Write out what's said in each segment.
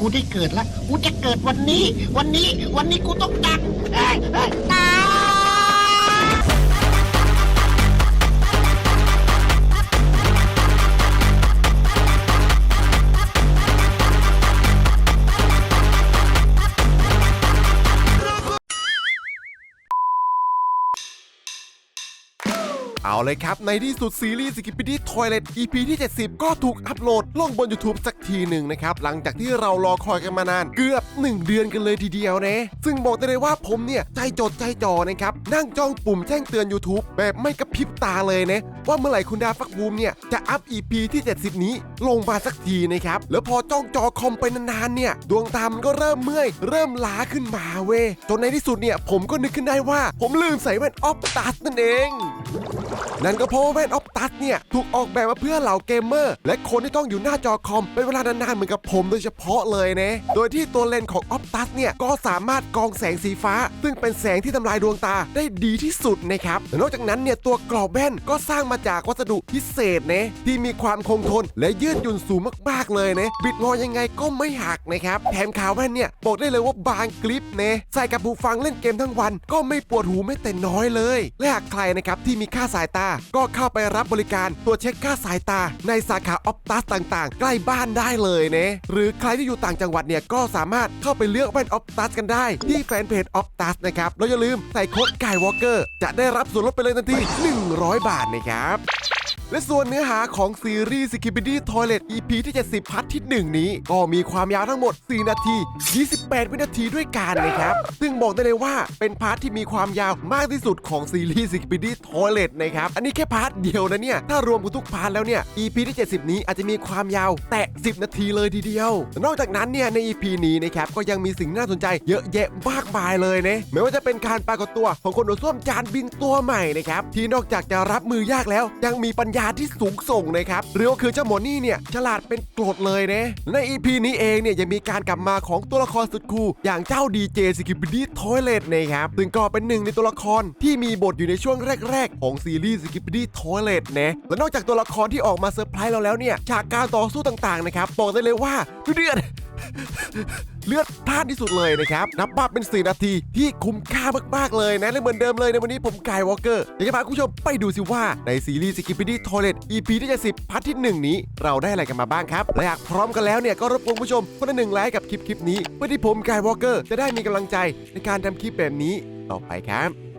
กูได้เกิดละกูจะเกิดวันนี้ วันนี้ วันนี้กูต้องดังเอ้ยเอ้ยตาย เอาเลยครับ ในที่สุดซีรีส์สกิปปี้ทอยเลต EP ที่ 70 ก็ถูกอัปโหลดลงบน YouTube สักทีหนึ่งนะครับ หลังจากที่เรารอคอยกันมานานเกือบ 1 เดือนกันเลยทีเดียวนะ ซึ่งบอกได้เลยว่าผมเนี่ย ใจจดใจจ่อนะครับ นั่งจ้องปุ่มแจ้งเตือน YouTube แบบไม่กระพริบตาเลยนะ ว่าเมื่อไหร่คุณดาฟักบูมเนี่ย จะอัพ EP ที่ 70 นี้ลงมาสักทีนะครับแล้วพอจ้องจอคอมไปนานๆเนี่ยดวงตามันก็เริ่มเมื่อยเริ่มล้าขึ้นมาเว้ยจนในที่สุดเนี่ยผมก็นึกขึ้นได้ว่า ผมลืมใส่แว่นออฟตัสนั่นเอง นั่นก็เพราะว่าแว่นออฟตัสเนี่ย ถูกออกแบบมาเพื่อเหล่าเกมเมอร์ และคนที่ต้องอยู่หน้าจอคอม เป็นเวลานานๆเหมือนกับผมโดยเฉพาะเลยนะ โดยที่ตัวเลนส์ของออฟตัสเนี่ย ก็สามารถกองแสงสีฟ้า ซึ่งเป็นแสงที่ทำลายดวงตาได้ดีที่สุดนะครับและนอกจากนั้นเนี่ยตัวกรอบแว่นก็สร้างมาจากวัสดุพิเศษนะที่มีความคงทนและยืดหยุ่นสูงมากๆเลยนะบิดงอยังไงก็ไม่หักนะครับแถมขาวแว่นเนี่ยบอกได้เลยว่าบางกริปนะใส่กับหูฟังเล่นเกมทั้งวัน ก็ไม่ปวดหูแม้แต่น้อยเลย และหากใครนะครับที่มีค่าสายตา ก็เข้าไปรับบริการตรวจเช็คค่าสายตา ในสาขาออปตัสต่างๆ ใกล้บ้านได้เลยเนะหรือใครที่อยู่ต่างจังหวัดเนี่ยก็สามารถเข้าไปเลือกแว่นออปตัสกันได้ ที่แฟนเพจออปตัสนะครับแล้วอย่าลืมใส่โค้ดไก่วอลเกอร์จะได้รับส่วนลดไปเลยทันที100 บาทนะครับ และส่วนเนื้อหาของซีรีส์ s k i p p y Toilet EP ที่ 70 พัทที่ 1 นี้ ก็มีความยาวทั้งหมด 4 นาที 28 วินาทีด้วยกันนะครับ ซึ่งบอกได้เลยว่าเป็นพาร์ทที่มีความยาวมากที่สุดของซีรีส์ s k i p p y Toilet นะครับ อันนี้แค่พาร์ทเดียวนะเนี่ย ถ้ารวมกันทุกพาร์ทแล้วเนี่ย EP ที่ 70 นี้อาจจะมีความยาวแตะ 10 นาทีเลยทีเดียว นอกจากนั้นเนี่ยใน EP นี้นะครับก็ยังมีสิ่งน่าสนใจเยอะแยะมากมายเลยนะไม่ว่าจะเป็นการปรากฏตัวของคนหัวส้วมจานบินตัวใหม่นะครับที่นอกจากจะรับมือยากแล้วยังมีปัญญาที่สูงส่งนะครับหรือก็คือเจ้าหมอนี่เนี่ยฉลาดเป็นกรดเลยนะใน EP นี้เองเนี่ยยังมีการกลับมาของตัวละครสุดคูลอย่างเจ้าดีเจสกิปปี้ทอยเลตนะครับซึ่งก็เป็นหนึ่งในตัวละครที่มีบทอยู่ในช่วงแรก ๆ ของซีรีส์สกิปปี้ทอยเลตนะและนอกจากตัวละครที่ออกมาเซอร์ไพรส์เราแล้วเนี่ยฉากการต่อสู้ต่างๆนะครับบอกได้เลยว่าดูเดือดเลือดพลาดที่สุดเลยนะครับ นับว่าเป็น4นาทีที่คุ้มค่ามากๆเลยนะและเหมือนเดิมเลยในวันนี้ผมกายวอลเกอร์อยากจะพาคุณผู้ชมไปดูสิว่าในซีรีส์ s k i p p y Toilet EP ที่จะ10พาร์ทที่ 1 นี้ เราได้อะไรกันมาบ้างครับ และหากพร้อมกันแล้วเนี่ยก็รบกวนผู้ชมคนละหนึ่งไลค์กับคลิปคลิปนี้เพื่อที่ผมกายวอลเกอร์จะได้มีกำลังใจในการทำคลิปแบบนี้ต่อไปครับ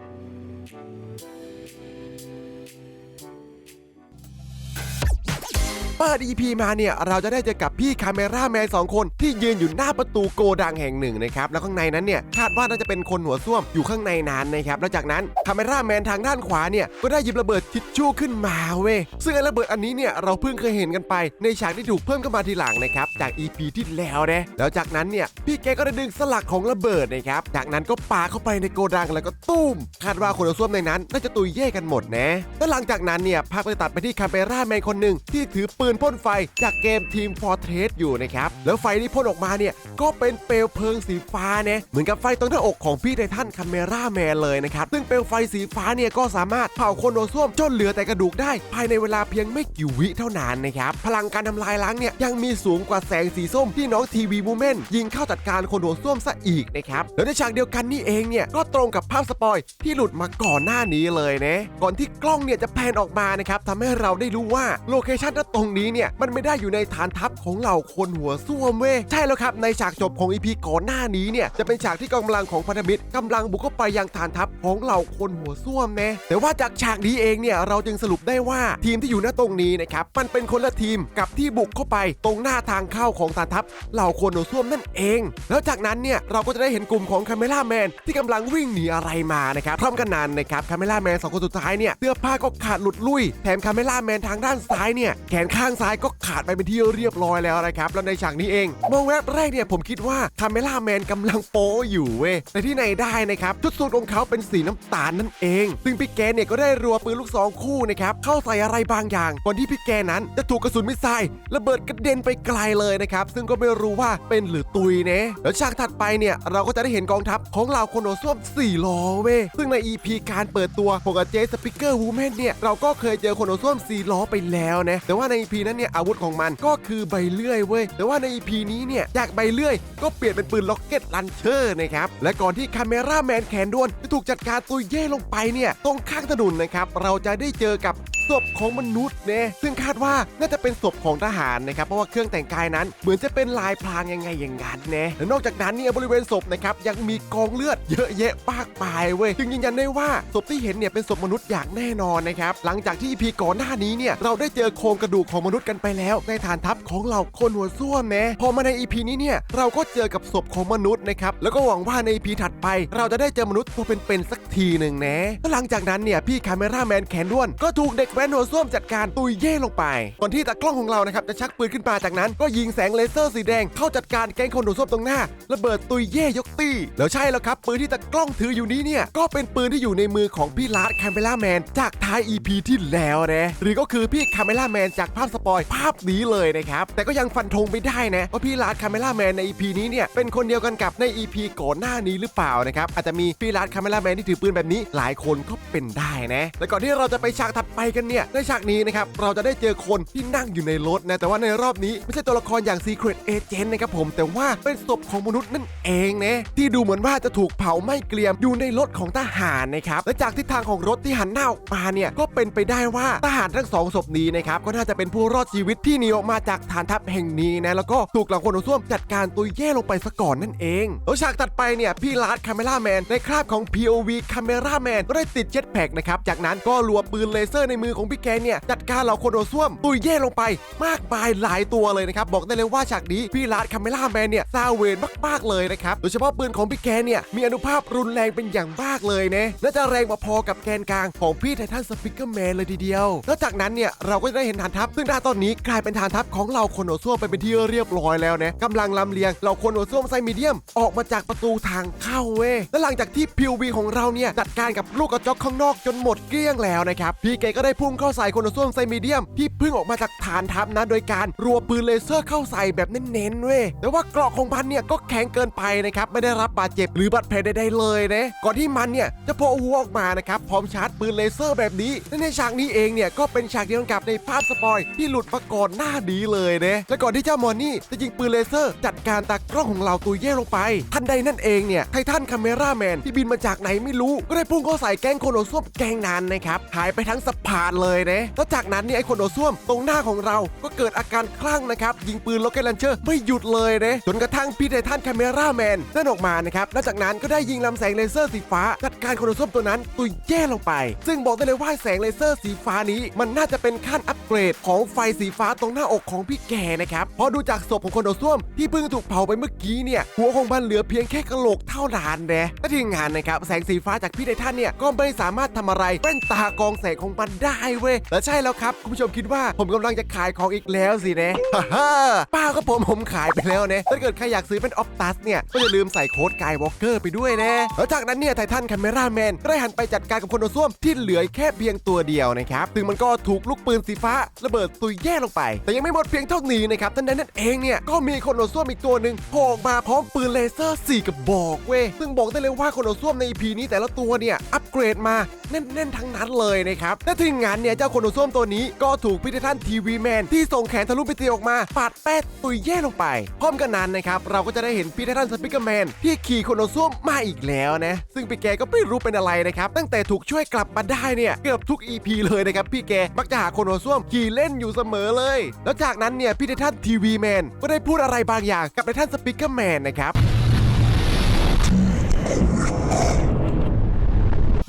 เปิด EP มาเนี่ยเราจะได้เจอกับพี่คาเมราแมนสองคนที่ยืนอยู่หน้าประตูโกดังแห่งหนึ่งนะครับแล้วข้างในนั้นเนี่ยคาดว่าน่าจะเป็นคนหัวส้วมอยู่ข้างในนั้นนะครับแล้วจากนั้นคาเมราแมนทางด้านขวาเนี่ยก็ได้หยิบระเบิดทิชชู่ขึ้นมาเว้ยซึ่งระเบิดอันนี้เนี่ยเราเพิ่งเคยเห็นกันไป ในฉากที่ถูกเพิ่มเข้ามาทีหลังนะครับจาก EP ที่แล้วนะแล้วจากนั้นเนี่ยพี่แกก็ได้ดึงสลักของระเบิดนะครับจากนั้นก็ปาเข้าไปในโกดังแล้วก็ตุ้มคาดว่าคนหัวส้วมในนั้นน่าจะตุยเย่กันหมดนะแล้วหลังจากนั้นเนี่ยภาพก็จะตัดไปที่คาเมราแมนคนหนึ่งที่ถือปืนนพ่นไฟจากเกมทีมฟอร์เทสอยู่นะครับ แล้วไฟที่พ่นออกมาเนี่ย ก็เป็นเปลวเพลิงสีฟ้าเนะเหมือนกับไฟตรงหน้าอกของพี่ไททันคาเมราแมนเลยนะครับ ซึ่งเปลวไฟสีฟ้าเนี่ยก็สามารถเผาคนโดส้วมจนเหลือแต่กระดูกได้ ภายในเวลาเพียงไม่กี่วิเท่านั้นนะครับ พลังการทำลายล้างเนี่ยยังมีสูงกว่าแสงสีส้มที่น้องทีวีมูเมนยิงเข้าจัดการคนโดส้วมซะอีกนะครับแล้วในฉากเดียวกันนี่เองเนี่ยก็ตรงกับภาพสปอยที่หลุดมาก่อนหน้านี้เลยนะก่อนที่กล้องเนี่ยจะแพนออกมานะครับทำให้เราได้รู้ว่าโลเคชั่นตรงนี้เนี่ยมันไม่ได้อยู่ในฐานทัพของเหล่าคนหัวส้วมเว้ยใช่แล้วครับในฉากจบของอีพีก่อนหน้านี้เนี่ยจะเป็นฉากที่กองกำลังของพันธมิตรกำลังบุกเข้าไปยังฐานทัพของเหล่าคนหัวส้วมนะแต่ว่าจากฉากนี้เองเนี่ยเราจึงสรุปได้ว่าทีมที่อยู่หน้าตรงนี้นะครับมันเป็นคนละทีมกับที่บุกเข้าไปตรงหน้าทางเข้าของฐานทัพเหล่าคนหัวส้วมนั่นเอง แล้วจากนั้นเนี่ยเราก็จะได้เห็นกลุ่มของคาเมล่าแมนที่กำลังวิ่งหนีอะไรมานะครับพร้อมกันนั้นนะครับคาเมล่าแมนสองคนสุดท้ายเนี่ยเสื้อผ้าก็ขาดหลุดลุ่ยแถมคาเมล่าแมนทางด้านซ้ายเนี่ยแขนขาางซ้ายก็ขาดไปเป็นที่เรียบร้อยแล้วนะครับ แล้วในฉากนี้เองมองแวบแรกเนี่ยผมคิดว่าคาเมล่าแมนกำลังโป๊อยู่เว้ยแต่ที่ไหนได้นะครับชุดสูทของเขาเป็นสีน้ำตาลนั่นเอง ซึ่งพี่แกเนี่ยก็ได้รัวปืนลูกซองคู่นะครับเข้าใส่อะไรบางอย่างก่อนที่พี่แกนั้นจะถูกกระสุนมิสไซล์ระเบิดกระเด็นไปไกลเลยนะครับซึ่งก็ไม่รู้ว่าเป็นหรือตุยเนะแล้วฉากถัดไปเนี่ยเราก็จะได้เห็นกองทัพของเหล่าคนโหนส้วม4ล้อเว้ยซึ่งใน EP การเปิดตัวของเจสปิเกอร์วูแมนเนี่ยเราก็เคยเจอคนโหนส้วม4ล้อไปแล้วนะแต่ว่าใน EP พีนั้นเนี่ยอาวุธของมันก็คือใบเลื่อยเว้ยแต่ว่าใน EP นี้เนี่ยจากใบเลื่อย ก็เปลี่ยนเป็นปืนล็อกเก็ตลันเชอร์นะครับและก่อนที่คาเมราแมนแขนด้วนจะถูกจัดการตุยเย่ลงไปเนี่ยตรงข้างถนนนะครับเราจะได้เจอกับศพของมนุษย์เนี่ยซึ่งคาดว่าน่าจะเป็นศพของทหารนะครับ เพราะว่าเครื่องแต่งกายนั้น เหมือนจะเป็นลายพรางยังไงอย่างนั้นนะและนอกจากนั้นเนี่ยบริเวณศพนะครับยังมีกองเลือดเยอะแยะมากมายเว้ยจึงยืนยันได้ว่าศพที่เห็นเนี่ยเป็นศพมนุษย์อย่างแน่นอนนะครับหลังจากที่ EP ก่อนหน้านี้เนี่ยเราได้เจอโครงกระดูกของมนุษย์กันไปแล้วในฐานทัพของเหล่าคนหัวส้วมนะพอมาใน EP นี้เนี่ยเราก็เจอกับศพของมนุษย์นะครับแล้วก็หวังว่าใน EP ถัดไป เราจะได้เจอมนุษย์ตัวเป็นๆสักทีหนึ่งนะแล้วหลังจากนั้นเนี่ยพี่คาเมราแมนแขนด้วนก็ถูกเด็กแว้นหัวส้วมจัดการตุยเย่ลงไปก่อนที่ตากล้องของเรานะครับจะชักปืนขึ้นมาจากนั้น ก็ยิงแสงเลเซอร์สีแดงเข้าจัดการแก๊งคนหัวส้วมตรงหน้าระเบิดตุยเย่ยกตี้แล้วใช่แล้วครับปืนที่ตากล้องถืออยู่นี้เนี่ยก็เป็นปืนที่อยู่ในมือของพี่ลาร์ดคาเมราแมนจากท้าย EP ที่แล้วนะหรือก็คือพี่คาเมราแมนจากภาพสปอยภาพนี้เลยนะครับ แต่ก็ยังฟันธงไม่ได้นะว่าพี่ลาดคาเมราแมนใน EP นี้เนี่ยเป็นคนเดียวกันกับใน EP ก่อนหน้านี้หรือเปล่านะครับอาจจะมีพี่ลาดคาเมราแมนที่ถือปืนแบบนี้ หลายคนก็เป็นได้นะและก่อนที่เราจะไปฉากถัดไปกันเนี่ยในฉากนี้นะครับเราจะได้เจอคนที่นั่งอยู่ในรถนะแต่ว่าในรอบนี้ไม่ใช่ตัวละครอย่าง Secret Agent นะครับผมแต่ว่าเป็นศพของมนุษย์นั่นเองนะที่ดูเหมือนว่าจะถูกเผาไหม้เกรียมอยู่ในรถของทหารนะครับและจากทิศทางของรถที่หันหน้าออกมาเนี่ยก็เป็นไปได้ว่าทหารทั้งสองศพนี้นะครับก็น่าจะเป็นผู้รอดชีวิตที่หนีออกมาจากฐานทัพแห่งนี้นะแล้วก็ถูกเหล่าคนหัวส้วมจัดการตุยแย่ลงไปซะก่อนนั่นเองแล้วฉากตัดไปเนี่ยพี่ลาร์ดคาเมราแมนในคราบของ POV คาเมราแมนก็ได้ติดเจ็ตแพกนะครับจากนั้นก็รัวปืนเลเซอร์ในมือของพี่แกเนี่ยจัดการเหล่าคนหัวส้วมตุยแย่ลงไป มากมายหลายตัวเลยนะครับบอกได้เลยว่าฉากนี้พี่ลาร์ดคาเมราแมนเนี่ยซาเวนมากๆเลยนะครับโดยเฉพาะปืนของพี่แกเนี่ยมีอนุภาพรุนแรงเป็นอย่างมากเลยนะและจะแรงพอๆกับแกนกลางของพี่ไททันสปิเกอร์แมนเลยทีเดียว แล้วจากนั้นเนี่ยเราก็จะได้เห็นฐานทัพซึ่งณตอนนี้กลายเป็นฐานทัพของเราคนหัวส้วมไปเป็นที่เรียบร้อยแล้วนะกำลังลำเลียงเราคนหัวส้วมไซมีเดียมออกมาจากประตูทางเข้าเว้ยและหลังจากที่พิววีของเราเนี่ยจัดการกับลูกกระจอกข้างนอกจนหมดเกลี้ยงแล้วนะครับพี่เกก็ได้พุ่งเข้าใส่คนหัวส้วมไซมีเดียมที่เพิ่งออกมาจากฐานทัพนะโดยการรัวปืนเลเซอร์เข้าใส่แบบเน้นๆเว้ยแต่ว่าเกราะของมันเนี่ยก็แข็งเกินไปนะครับไม่ได้รับบาดเจ็บหรือบาดแผลใดๆเลยนะก่อนที่มันเนี่ยจะโผล่หัวออกมานะครับพร้อมชาร์จปืนเลเซอร์แบบนี้และในฉากนี้เองเนี่ยก็เป็นฉากเดียวกับในภาพสปอยทหลุดมาก่อนหน้านี้เลยนะและก่อนที่เจ้ามอนนี่จะยิงปืนเลเซอร์ จัดการตากล้องของเราตัวเย่ลงไป ทันใดนั่นเองเนี่ยไททันคาเมราแมนที่บินมาจากไหนไม่รู้ ก็ได้พุ่งเข้าใส่แก๊งโคโนส้วมแกงนั้นนะครับหายไปทั้งสะพานเลยนะแล้วจากนั้นเนี่ยไอ้โคโนส้วมตรงหน้าของเราก็เกิดอาการคลั่งนะครับยิงปืนล็อกเกตลันเชอร์ไม่หยุดเลยนะจนกระทั่งพี่ไททันคาเมราแมนเดินออกมานะครับแล้วจากนั้นก็ได้ยิงลำแสงเลเซอร์สีฟ้าจัดการโคโนส้วมตัวนั้นตุยแย่ลงไป ซึ่งบอกได้เลยว่าแสงเลเซอร์สีฟ้านี้มันน่าจะเป็นขั้นอัปเกรดของไฟสีฟ้าตรงหน้าอกของพี่แกนะครับ เพราะดูจากศพของโคโนส้วมที่เพิ่งถูกเผาไปเมื่อกี้เนี่ย หัวของมันเหลือเพียงแค่กระโหลกเท่านั้นนะและทีมงานนะครับ แสงสีฟ้าจากพี่ไททันเนี่ย ก็ไม่สามารถทำอะไรแว่นตากองแสงของมันได้เว้ย และใช่แล้วครับคุณผู้ชมคิดว่าผมกำลังจะขายของอีกแล้วสินะฮ่าป้าก็ผมผมขายไปแล้วนะ ถ้าเกิดใครอยากซื้อเป็นออฟตัสเนี่ย ก็อย่าลืมใส่โค้ดกายวอล์กเกอร์ไปด้วยนะ แล้วจากนั้นเนี่ยไททันคาเมราแมนได้หันไปจัดการกับคนโดส้วมที่เหลือแค่เพียงตัวเดียวนะครับซึ่งมันก็ถูกลูกปืนสีฟ้าระเบิดตุยแย่ลงไป แต่ยังไม่หมดเพียงเท่านี้นะครับทันใดนั้นเองเนี่ยก็มีคนโดส้วมอีกตัวหนึ่งโผล่ออกมาพร้อมปืนเลเซอร์4กระบอกเว้ยซึ่งบอกได้เลยว่าคนโดส้วมใน EP นี้แต่ละตัวเนี่ยอัปเกรดมาแน่นๆทั้งนั้นเลยนะครับและทีมงานเนี่ยเจ้าคนโดส้วมตัวนี้ก็ถูกพิธีท่านทีวีแมนที่ส่งแขนทะลุไปตีออกมาปาดแป้ดตุยแย่ลงไป พร้อมกันนั้นนะครับเราก็จะได้เห็นพีททันสปิเกอร์แมนที่ขี่คนโนส้วมมาอีกแล้วนะซึ่งพี่แกก็ไม่รู้เป็นอะไรนะครับตั้งแต่ถูกช่วยกลับมาได้เนี่ยเกือบทุก EP เลยนะครับพี่แกมักจะหาคนโนส้วมขี่เล่นอยู่เสมอเลย แล้วจากนั้นเนี่ยพีเททันทีวีแมนก็ได้พูดอะไรบางอย่างกับไททันสปิเกอร์แมนนะครับ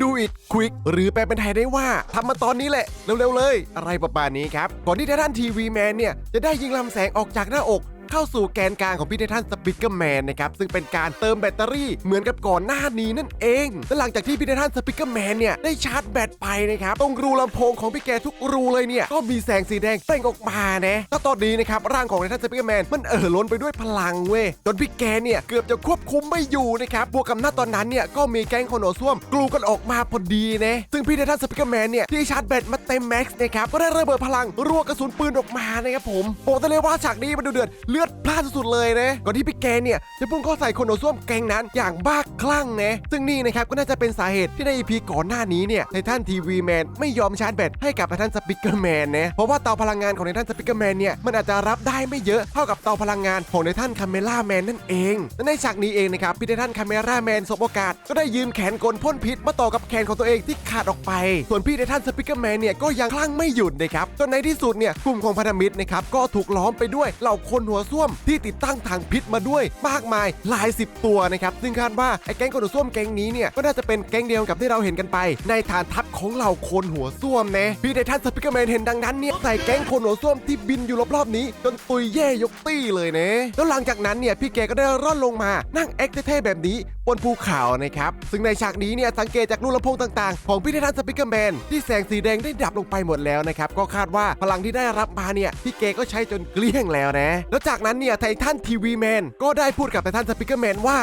ดูอิดควิกหรือแปลเป็นไทยได้ว่าทำมาตอนนี้แหละ เร็วๆเลย อะไรประมาณนี้ครับ ก่อนที่ไททันทีวีแมนเนี่ย จะได้ยิงลำแสงออกจากหน้าอก เข้าสู่แกนกลางของพี่ไททันสปิเกอร์แมนนะครับซึ่งเป็นการเติมแบตเตอรี่เหมือนกับก่อนหน้านี้นั่นเองและหลังจากที่พี่ไททันสปิเกอร์แมนเนี่ยได้ชาร์จแบตไปนะครับตรงรูลำโพงของพี่แกทุกรูเลยเนี่ยก็มีแสงสีแดงเป่งออกมานะแล้วตอนนี้นะครับร่างของไททันสปิเกอร์แมนมันเอ่อล้นไปด้วยพลังเว้ยจนพี่แกเนี่ยเกือบจะควบคุมไม่อยู่นะครับบวกกับหน้าตอนนั้นเนี่ยก็มีแก๊งโคโนส้วมกลูกันออกมาพอดีนะซึ่งพี่ไททันสปิเกอร์แมนเนี่ยที่ชาร์จแบตมาเต็มแม็กซ์นะครับก็ได้ระเบิดพลังรัวกระสุนปืนออกมานะครับผมบอกได้เลยว่าฉากนี้มันดูเดือดเลือดอดพล่านสุดๆเลยนะก่อนที่พี่แกเนี่ยจะพุ่งเข้าใส่คนโหนส้วมแกงนั้นอย่างบ้าคลั่งนะซึ่งนี่นะครับก็น่าจะเป็นสาเหตุที่ใน EP ก่อนหน้านี้เนี่ยไททันทีวีแมนไม่ยอมชาร์จแบตให้กับไททันสปิเกอร์แมนนะเพราะว่าเตาพลังงานของไททันสปิเกอร์แมนเนี่ยมันอาจจะรับได้ไม่เยอะเท่ากับเตาพลังงานของไททันคาเมล่าแมนนั่นเองและในฉากนี้เองนะครับพี่ไททันคาเมล่าแมนสบโอกาสก็ได้ยืมแขนกลพ่นพิษมาต่อกับแขนของตัวเองที่ขาดออกไป ส่วนพี่ไททันสปิเกอร์แมนเนี่ยก็ยังคลั่งไม่หยุดนะครับจนในที่สุดเนี่ยกลุ่มของพันธมิตรนะครับก็ถูกล้อมไปด้วยเหล่าคนหัวส้วมที่ติดตั้งถังพิษมาด้วยมากมายหลายสิบตัวนะครับซึ่งคาดว่าไอ้แก๊งคนหัวส้วมแก๊งนี้เนี่ยก็น่าจะเป็นแก๊งเดียวกับที่เราเห็นกันไป ในฐานทัพของเหล่าคนหัวส้วมนะพี่ไททันสปิเกอร์แมนเห็นดังนั้นเนี่ยใส่แก๊งคนหัวส้วมที่บินอยู่รอบๆนี้จนตุยแย่ยกตี้เลยนะแล้วหลังจากนั้นเนี่ยพี่แกก็ได้ร่อนลงมานั่งแอคเท่ๆแบบนี้บนภูเขานะครับซึ่งในฉากนี้เนี่ยสังเกตจากลูกลำโพงต่างๆ ของพี่ไททันสปิเกอร์แมนที่แสงสีแดงได้ดับลงไปหมดแล้วนะครับก็คาดว่าพลังที่ได้รับมาเนี่ยพี่เกก็ใช้จนเกลี้ยงแล้วนะแล้วจากากนั้นเนี่ยไททันทีวีแมนก็ได้พูดกับไททันสปิเกอร์แมนว่า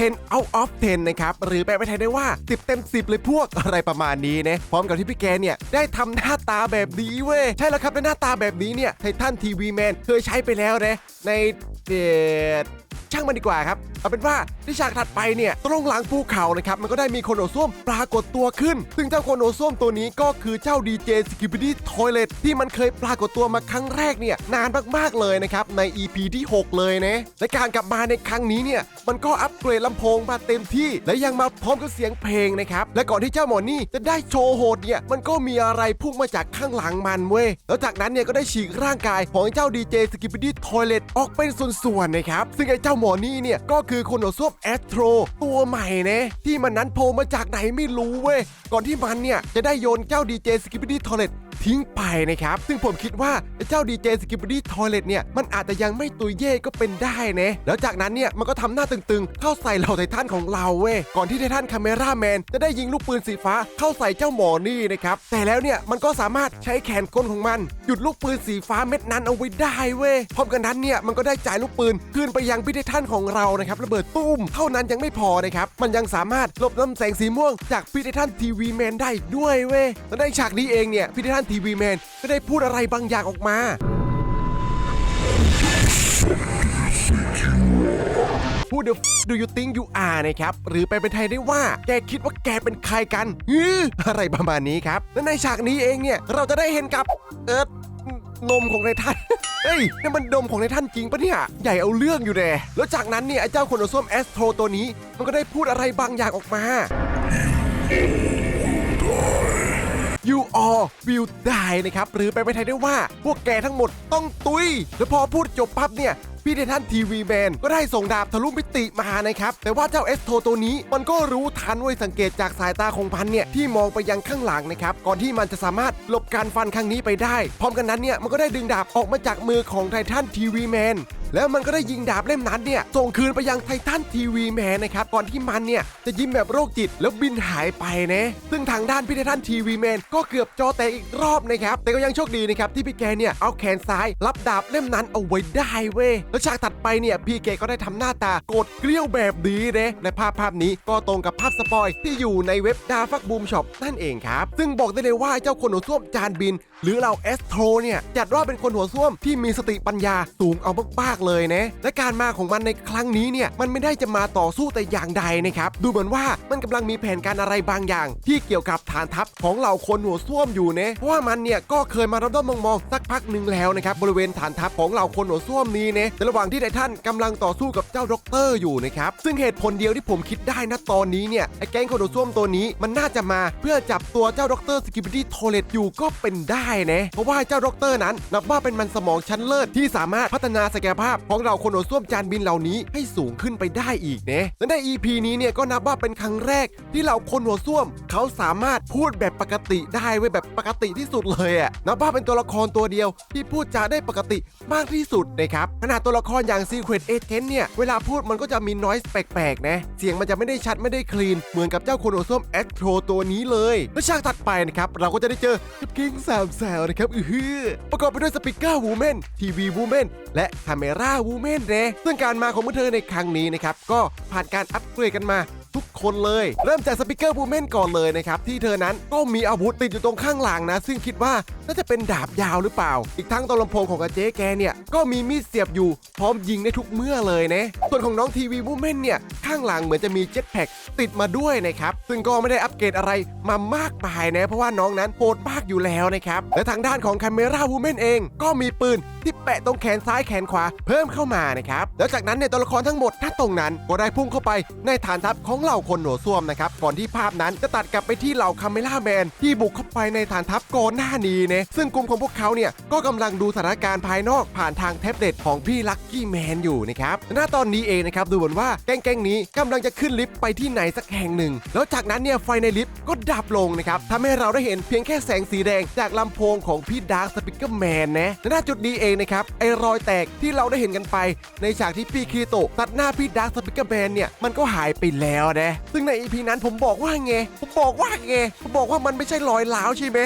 10 out of 10 นะครับ หรือแปลเป็นไทยได้ว่า 10 เต็ม 10 เลยพวกอะไรประมาณนี้นะ พร้อมกับที่พี่แกเนี่ย ได้ทำหน้าตาแบบนี้เว้ย ใช่แล้วครับในหน้าตาแบบนี้เนี่ยไททันทีวีแมนเคยใช้ไปแล้วนะ ในเดด ช่างมันดีกว่าครับ เอาเป็นว่าที่ฉากถัดไปเนี่ยตรงหลังภูเขานะครับมันก็ได้มีโคนโอส้วมปรากฏตัวขึ้น ซึ่งเจ้าโคนโอส้วมตัวนี้ก็คือเจ้าดีเจสกิปปี้ทอยเลตที่มันเคยปรากฏตัวมาครั้งแรกเนี่ยนานมากๆเลยนะครับใน EP ที่ 6 เลยนะและการกลับมาในครั้งนี้เนี่ยมันก็อัปเกรดลำโพงมาเต็มที่ และยังมาพร้อมกับเสียงเพลงนะครับและก่อนที่เจ้าหมอนี่จะได้โชว์โหดเนี่ยมันก็มีอะไรพุ่งมาจากข้างหลังมันเว้ยแล้วจากนั้นเนี่ยก็ได้ฉีกร่างกายของเจ้าดีเจสกิปปี้ทอยเลตออกเป็นส่วนๆนะครับซึ่งไอ้เจ้าหมอนี่เนี่ยก็คือคนโอสบแอสโทรตัวใหม่นะที่มันนั้นโผล่มาจากไหนไม่รู้เว้ยก่อนที่มันเนี่ยจะได้โยนเจ้าดีเจสกิปปี้ทอเลต ทิ้งไปนะครับ ซึ่งผมคิดว่าเจ้าดีเจสกิปปี้ทอยเลตเนี่ย มันอาจจะยังไม่ตุยเย่ก็เป็นได้นะแล้วจากนั้นเนี่ย มันก็ทำหน้าตึงๆ เข้าใส่เหล่าไททันของเราเว้ย ก่อนที่ไททันคาเมราแมนจะได้ยิงลูกปืนสีฟ้าเข้าใส่เจ้าหมอนี่นะครับ แต่แล้วเนี่ยมันก็สามารถใช้แขนกลของมัน หยุดลูกปืนสีฟ้าเม็ดนั้นเอาไว้ได้เว้ยพร้อมกันนั้นเนี่ยมันก็ได้จ่ายลูกปืนขึ้นไปยังพี่ไททันของเรานะครับระเบิดตุ้มเท่านั้นยังไม่พอนะครับมันยังสามารถลบลำแสงสีม่วงจากพี่ไททันทีวีแมนได้ด้วยเว้ยและในฉากนี้เองเนี่ยพี่ไททันทีวีแมนก็ได้พูดอะไรบางอย่างออกมา Who the f do you think you are นะครับ หรือไปเป็นไทยได้ว่า แกคิดว่าแกเป็นใครกันฮืออะไรประมาณนี้ครับ และในฉากนี้เองเนี่ย เราจะได้เห็นกับ เอิร์ธนมของในท่านเฮ้ยนี่มันนมของในท่านจริงปะเนี่ย ใหญ่เอาเรื่องอยู่แน่แล้วจากนั้นเนี่ยไอ้เจ้าคนส้มแอสโทรตัวนี้ มันก็ได้พูดอะไรบางอย่างออกมา You all will die นะครับ หรือไปไปไทยได้ว่า พวกแกทั้งหมดต้องตุย แล้วพอพูดจบปั๊บเนี่ยพี่ไททันทีวีแมนก็ได้ส่งดาบทะลุมิติมานะครับ แต่ว่าเจ้าเอสโทตัวนี้มันก็รู้ทันไว้สังเกตจากสายตาของพันเนี่ย ที่มองไปยังข้างหลังนะครับ ก่อนที่มันจะสามารถหลบการฟันครั้งนี้ไปได้ พร้อมกันนั้นเนี่ย มันก็ได้ดึงดาบออกมาจากมือของไททันทีวีแมนแล้วมันก็ได้ยิงดาบเล่มนั้นเนี่ยส่งคืนไปยังไททันทีวีแมนนะครับก่อนที่มันเนี่ยจะยิ้มแบบโรคจิตแล้วบินหายไปนะซึ่งทางด้านพี่ไททันทีวีแมนก็เกือบจอแตกอีกรอบนะครับแต่ก็ยังโชคดีนะครับที่พี่แกเนี่ยเอาแขนซ้าย รับดาบเล่มนั้นเอาไว้ได้เว้ยแล้วฉากถัดไปเนี่ยพี่แกก็ได้ทำหน้าตาโกรธเกลี้ยวแบบนี้นะและภาพภาพนี้ก็ตรงกับภาพสปอยที่อยู่ในเว็บดาฟักบูมช็อปนั่นเองครับซึ่งบอกได้เลยว่าเจ้าคนหัวส้วมจานบินหรือเราเอสโทรเนี่ยจัดว่าเป็นคนหัวส้วมที่มีสติปัญญาสูงเอามากๆเลยนะและการมาของมันในครั้งนี้เนี่ยมันไม่ได้จะมาต่อสู้แต่อย่างใดนะครับดูเหมือนว่ามันกำลังมีแผนการอะไรบางอย่าง ที่เกี่ยวกับฐานทัพของเหล่าคนหัวส้วมอยู่นะเพราะว่ามันเนี่ยก็เคยมารับด้อมมองๆสักพักหนึ่งแล้วนะครับบริเวณฐานทัพของเหล่าคนหัวส้วมนี้นะในระหว่างที่ไททันกำลังต่อสู้กับเจ้าด็อกเตอร์อยู่นะครับซึ่งเหตุผลเดียวที่ผมคิดได้นะตอนนี้เนี่ยไอ้แก๊งคนหัวส้วมตัวนี้มันน่าจะมาเพื่อจับตัวเจ้าด็อกเตอร์สกิปปี้โทเลตอยู่ก็เป็นได้นะเพราะว่าเจ้าด็อกเตอร์นั้น นับว่าเป็นมันสมองชั้นเลิศที่สามารถพัฒนาศักยภาพของเราคนหัวส้วมจานบินเหล่านี้ให้สูงขึ้นไปได้อีกนะและใน EP นี้เนี่ยก็นับว่าเป็นครั้งแรกที่เราคนหัวส้วม เขาสามารถพูดแบบปกติได้เว้ยแบบปกติที่สุดเลยอะนับว่าเป็นตัวละครตัวเดียว ที่พูดจาได้ปกติมากที่สุดนะครับขนาดตัวละครอย่าง Secret Agent เนี่ยเวลาพูดมันก็จะมี noise แปลกๆนะเสียงมันจะไม่ได้ชัดไม่ได้คลีน เหมือนกับเจ้าคนหัวส้วมแอดโทรตัวนี้เลย และฉากถัดไปนะครับเราก็จะได้เจอกับกิ้งสามแซวนะครับอือฮือประกอบไปด้วยสปิเกอร์วูแมนทีวีวูแมนและคาเมราวูแมนเดซึ่งการมาของพวกเธอในครั้งนี้นะครับก็ผ่านการอัปเกรดกันมา ทุกคนเลย เริ่มจากสปิเกอร์บูเมนก่อนเลยนะครับ ที่เธอนั้นก็มีอาวุธติดอยู่ตรงข้างหลังนะ ซึ่งคิดว่าน่าจะเป็นดาบยาวหรือเปล่า อีกทั้งตัวลำโพงของอาเจ๊แกเนี่ย ก็มีมีดเสียบอยู่พร้อมยิงได้ทุกเมื่อเลยนะส่วนของน้องทีวีบูเมนเนี่ย ข้างหลังเหมือนจะมีเจ็ตแพ็กติดมาด้วยนะครับ ซึ่งก็ไม่ได้อัปเกรดอะไรมามากมายนะ เพราะว่าน้องนั้นโหดมากอยู่แล้วนะครับ และทางด้านของคาเมราวูเมนเอง ก็มีปืนที่แปะตรงแขนซ้ายแขนขวาเพิ่มเข้ามานะครับ แล้วจากนั้นเนี่ยตัวละครทั้งหมดถ้าตรงนั้นก็ได้พุ่งเข้าไปในฐานทัพของเหล่าคนหนวดส้วมนะครับก่อนที่ภาพนั้นจะตัดกลับไปที่เหล่าคาเมล่าแมนที่บุกเข้าไปในฐานทัพก่อนหน้านี้นะซึ่งกลุ่มของพวกเขาเนี่ยก็กำลังดูสถานการณ์ภายนอกผ่านทางแท็บเล็ตของพี่ลักกี้แมนอยู่นะครับณตอนนี้เองนะครับดูเหมือนว่าแก๊งๆนี้กำลังจะขึ้นลิฟต์ไปที่ไหนสักแห่งหนึ่ง แล้วจากนั้นเนี่ยไฟในลิฟต์ก็ดับลงนะครับทำให้เราได้เห็นเพียงแค่แสงสีแดงจากลำโพงของพี่ดาร์คสปิเกอร์แมนนะณจุดนี้เองนะครับไอรอยแตกที่เราได้เห็นกันไป ในฉากที่พี่คีโตตัดหน้าพี่ดาร์คสปิเกอร์แมนเนี่ยมันก็หายไปแล้วนะ ซึ่งในอีพีนั้นผมบอกว่าไง ผมบอกว่าไง ผมบอกว่ามันไม่ใช่รอยร้าวใช่ไหม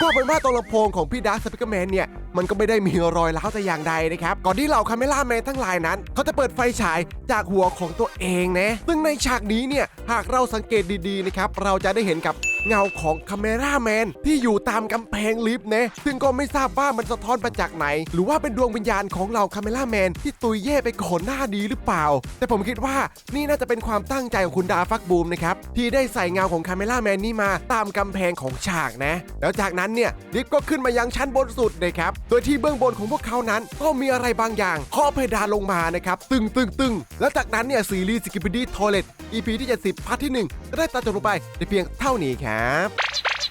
ก็เป็นว่าตรงลำโพงของพี่ดาร์คสปิเกอร์แมนเนี่ย มันก็ไม่ได้มีรอยร้าวแต่อย่างใดนะครับ ก่อนที่เหล่าคาเมล่าแมนทั้งหลายนั้น เขาจะเปิดไฟฉายจากหัวของตัวเองนะ ซึ่งในฉากนี้เนี่ย หากเราสังเกตดีๆนะครับ เราจะได้เห็นกับเงาของคาเมล่าแมนที่อยู่ตามกำแพงลิฟต์นะซึ่งก็ไม่ทราบว่ามันสะท้อนมาจากไหน หรือว่าเป็นดวงวิญญาณของเหล่าคาเมล่าแมนที่ตุยเย่ไปก่อนหน้านี้หรือเปล่า แต่ผมคิดว่านี่น่าจะเป็นความตั้งใจของคุณดาฟักบูมนะครับที่ได้ใส่เงาของคาเมล่าแมนนี่มาตามกำแพงของฉากนะ แล้วจากนั้นเนี่ยลิฟต์ก็ขึ้นมายังชั้นบนสุดนะครับ โดยที่เบื้องบนของพวกเขานั้นก็มีอะไรบางอย่างเคาะเพดานลงมานะครับตึงตึงตึงแล้วจากนั้นเนี่ยซีรีส์สกิปปี้ทอยเลต EP ที่ 70พาร์ทที่1ก็ได้ตัดจบลงไปในเพียงเท่านี้ครับ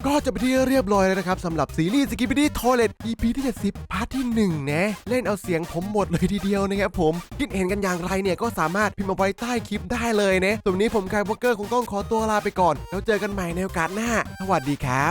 ก็จะไปที่เรียบร้อยแล้วนะครับสำหรับซีรีส์สกิปปี้ทอเลต EP ที่ 70พาร์ทที่ 1 นะ เล่นเอาเสียงผมหมดเลยทีเดียวนะครับผม คิดเห็นกันอย่างไรเนี่ยก็สามารถพิมพ์มาไว้ใต้คลิปได้เลยนะส่วนวันนี้ผมกายวอลเกอร์คงต้องขอตัวลาไปก่อน แล้วเจอกันใหม่ในโอกาสหน้า สวัสดีครับ